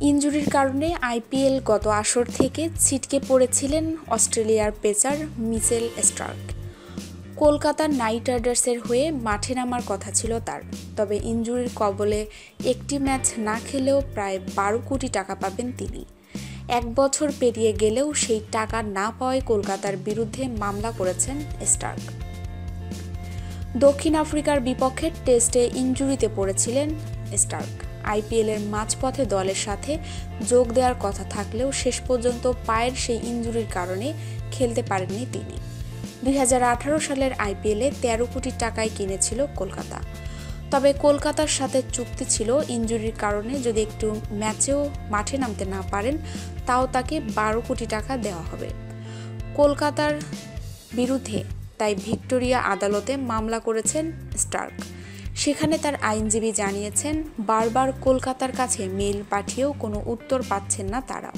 ইনজুরির কারণে আইপিএল গত আসর থেকে ছিটকে পড়েছিলেন অস্ট্রেলিয়ার পেসার মিচেল স্টার্ক কলকাতার নাইট রাইডার্সের হয়ে মাঠে নামার কথা ছিল তার, তবে ইনজুরির কবলে একটি ম্যাচ না খেলেও প্রায় বারো কোটি টাকা পাবেন তিনি। এক বছর পেরিয়ে গেলেও সেই টাকা না পাওয়ায় কলকাতার বিরুদ্ধে মামলা করেছেন স্টার্ক দক্ষিণ আফ্রিকার বিপক্ষে টেস্টে ইঞ্জুরিতে পড়েছিলেন স্টার্ক আইপিএলের মাঝপথে দলের সাথে যোগ দেওয়ার কথা থাকলেও শেষ পর্যন্ত পায়ের সেই ইঞ্জুরির কারণে খেলতে পারেননি তিনি। দু হাজার আঠারো সালের আইপিএলে তেরো কোটি টাকায় কিনেছিল কলকাতা। তবে কলকাতার সাথে চুক্তি ছিল ইঞ্জুরির কারণে যদি একটু ম্যাচেও মাঠে নামতে না পারেন, তাও তাকে বারো কোটি টাকা দেওয়া হবে। কলকাতার বিরুদ্ধে তাই ভিক্টোরিয়া আদালতে মামলা করেছেন স্টার্ক। সেখানে তার আইনজীবী জানিয়েছেন বারবার কলকাতার কাছে মেল পাঠিয়েও কোনো উত্তর পাচ্ছেন না তারা।